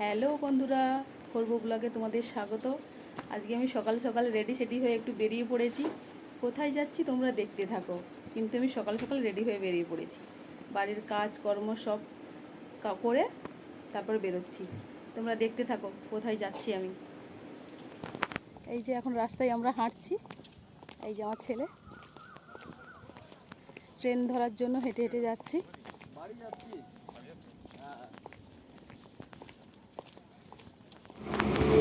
Hello বন্ধুরা, করব ব্লগে তোমাদের স্বাগত। আজকে আমি সকাল সকাল রেডি সেডি হয়ে একটু বেরিয়ে পড়েছি। কোথায় যাচ্ছি তোমরা দেখতে থাকো। কিন্তু আমি সকাল সকাল রেডি হয়ে বেরিয়ে পড়েছি। বাড়ির কাজ কর্ম সব করে তারপর বেরোচ্ছি। তোমরা দেখতে থাকো কোথায় যাচ্ছি আমি। এই যে এখন রাস্তায় আমরা হাঁটছি। এই যে আমার ছেলে। ট্রেন ধরার জন্য হেঁটে হেঁটে যাচ্ছি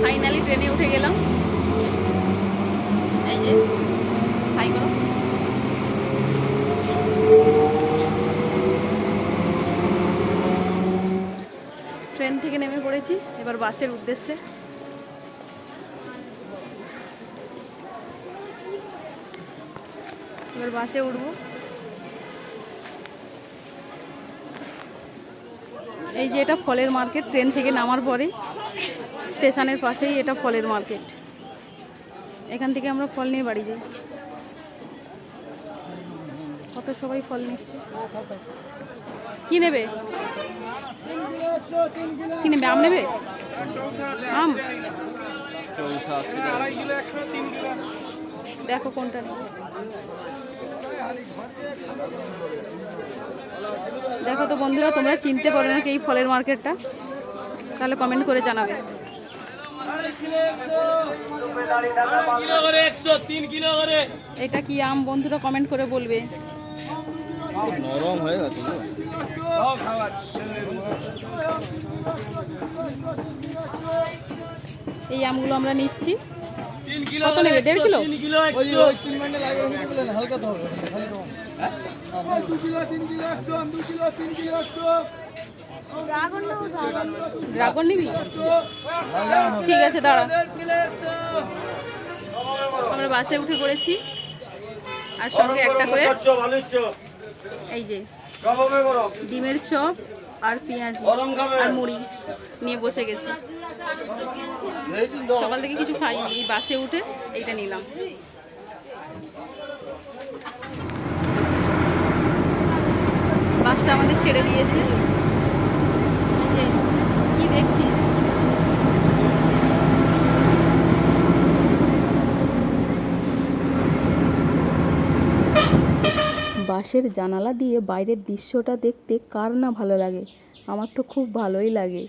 ফাইনালি ট্রেনে উঠে গেলাম। এই যে, হাই করো। ট্রেন থেকে নেমে পড়েছি, এবার বাসের উদ্দেশ্যে। এবার বাসে উঠবো। এই যে এটা ফলের মার্কেট, ট্রেন থেকে নামার পরেই স্টেশনের পাশেই এটা ফলের মার্কেট। এখান থেকে আমরা ফল নিয়ে বাড়ি যাই। কত সবাই ফল নিচ্ছে। কি নেবে? কি নেবে? আম নেবে? আম? দেখো কোনটা দেখো তো বন্ধুরা, তোমরা চিনতে পারো নাকি এই ফলের মার্কেটটা? তাহলে কমেন্ট করে জানাবে কিলো করে একশো তিন কিলো করে এটা কি আম বন্ধুরা কমেন্ট করে বলবে? নরম হয়ে গেছে এই আমগুলো আমরা নিচ্ছি। কত নেবে? দেড় কিলো? ড্রাগন নিবি? ঠিক আছে দাঁড়া। আমরা বাসে উঠে পড়েছি। আর সঙ্গে একটা করে এই যে ডিমের চপ আর পেঁয়াজ আর মুড়ি নিয়ে বসে গেছি। সকাল থেকে কিছু খাইনি এই বাসে উঠে এইটা নিলাম। বাসটা আমাদের ছেড়ে দিয়েছে। কি দেখছিস? বাসের জানালা দিয়ে বাইরের দৃশ্যটা দেখতে কার না ভালো লাগে? আমার তো খুব ভালোই লাগে।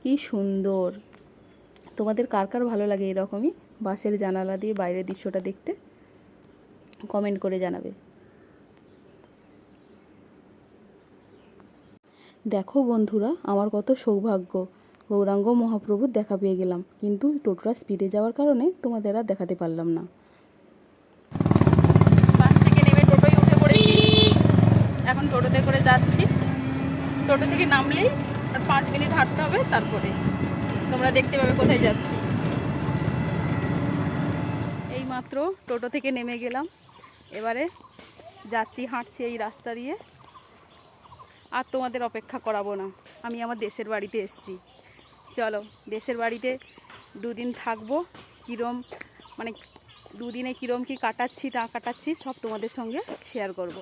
কি সুন্দর। তোমাদের কার কার ভালো লাগে এরকমই? বাসের জানালা দিয়ে বাইরের দৃশ্যটা দেখতে? কমেন্ট করে জানাবে। দেখো বন্ধুরা, আমার কত সৌভাগ্য। গৌরাঙ্গ মহাপ্রভুর দেখা পেয়ে গেলাম, কিন্তু টোটোটা স্পিডে যাওয়ার কারণে তোমাদের আর দেখাতে পারলাম না। বাস থেকে নেমে টোটোয় উঠে পড়েছি। এখন টোটোতে করে যাচ্ছি। টোটো থেকে নামলেই আর পাঁচ মিনিট হাঁটতে হবে, তারপরে তোমরা দেখতে পাবে কোথায় যাচ্ছি। এই মাত্র টোটো থেকে নেমে গেলাম। এবারে যাচ্ছি, হাঁটছি এই রাস্তা দিয়ে। আর তোমাদের অপেক্ষা করাবো না। আমি আমার দেশের বাড়িতে এসেছি। চলো, দেশের বাড়িতে দুদিন থাকব। কীরম মানে দুদিনে কীরম কী কাটাচ্ছি, না কাটাচ্ছি, সব তোমাদের সঙ্গে শেয়ার করব।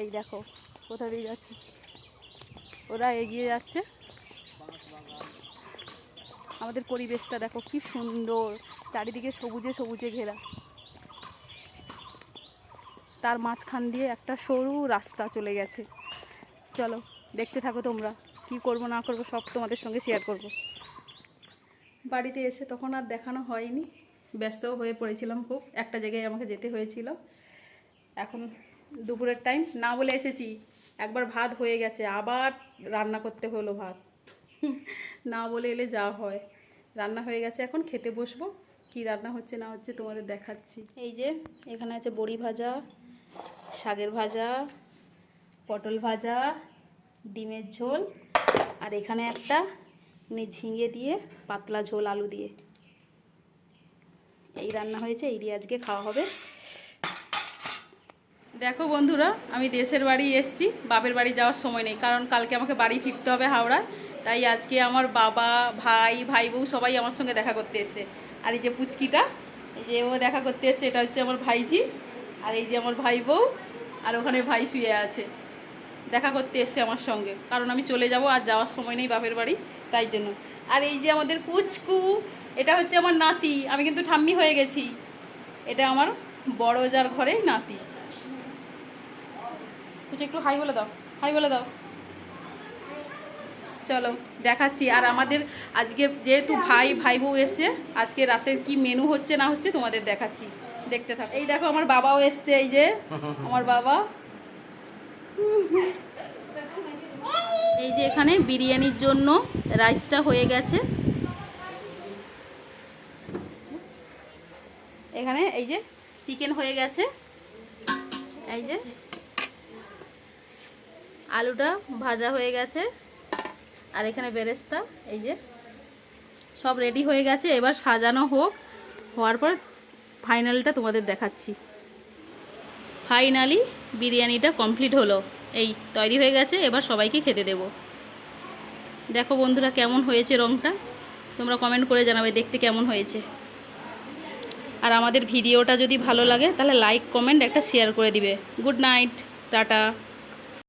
এই দেখো, কোথা দিয়ে যাচ্ছি? ওরা এগিয়ে যাচ্ছে। আমাদের পরিবেশটা দেখো কি সুন্দর। চারিদিকে সবুজে সবুজে ঘেরা। তার মাঝখান দিয়ে একটা সরু রাস্তা চলে গেছে। চলো, দেখতে থাকো তোমরা। কি করব, না করব, সব তোমাদের সঙ্গে শেয়ার করব। বাড়িতে এসে তখন আর দেখানো হয়নি। ব্যস্ত হয়ে পড়েছিলাম খুব। একটা জায়গায় আমাকে যেতে হয়েছিল। এখন দুপুরের টাইম না বলে এসেছি, একবার ভাত হয়ে গেছে, আবার রান্না করতে হলো ভাত। না বলে এলে যা হয়। রান্না হয়ে গেছে, এখন খেতে বসবো। কি রান্না হচ্ছে, না হচ্ছে তোমাদের দেখাচ্ছি। এই যে, এখানে আছে বড়ি ভাজা, শাকের ভাজা পটল ভাজা, ডিমের ঝোল, আর এখানে একটা মানে ঝিঙে দিয়ে পাতলা ঝোল আলু দিয়ে। এই রান্না হয়েছে, এই দিয়ে আজকে খাওয়া হবে। দেখো বন্ধুরা, আমি দেশের বাড়ি এসেছি, বাপের বাড়ি যাওয়ার সময় নেই, কারণ কালকে আমাকে বাড়ি ফিরতে হবে হাওড়ায়। তাই আজকে আমার বাবা, ভাই ভাই বউ সবাই আমার সঙ্গে দেখা করতে এসছে। আর এই যে পুচকিটা, এই যে ও দেখা করতে এসছে, এটা হচ্ছে আমার ভাইজি আর এই যে আমার ভাই বউ আর ওখানে ভাই শুয়ে আছে। দেখা করতে এসছে আমার সঙ্গে। কারণ আমি চলে যাব, আর যাওয়ার সময় নেই বাপের বাড়ি, তাই জন্য। আর এই যে আমাদের পুচকু এটা হচ্ছে আমার নাতি। আমি কিন্তু ঠাম্মি হয়ে গেছি। এটা আমার বড় যার ঘরে নাতি। পুচু একটু হাই বলে দাও, হাই বলে দাও। চলো, দেখাচ্ছি। আর আমাদের আজকে যেহেতু ভাই ভাই বউ এসছে, আজকে রাতের কি মেনু হচ্ছে না হচ্ছে তোমাদের দেখাচ্ছি। দেখতে থাকো। এই দেখো, আমার বাবাও এসছে, এই যে আমার বাবা এই যে এখানে বিরিয়ানির জন্য রাইসটা হয়ে গেছে। এখানে এই যে চিকেন হয়ে গেছে। এই যে আলুটা ভাজা হয়ে গেছে। আর এখানে বেরেস্তা, এই যে সব রেডি হয়ে গেছে। এবার সাজানো হোক, হওয়ার পর ফাইনালটা তোমাদের দেখাচ্ছি। ফাইনালি বিরিয়ানিটা কমপ্লিট হলো। এই, তৈরি হয়ে গেছে। এবার সবাইকে খেতে দেব। দেখো বন্ধুরা কেমন হয়েছে রঙটা তোমরা কমেন্ট করে জানাবে দেখতে কেমন হয়েছে। আর আমাদের ভিডিওটা যদি ভালো লাগে, তাহলে লাইক কমেন্ট একটা শেয়ার করে দিবে। Good night tata.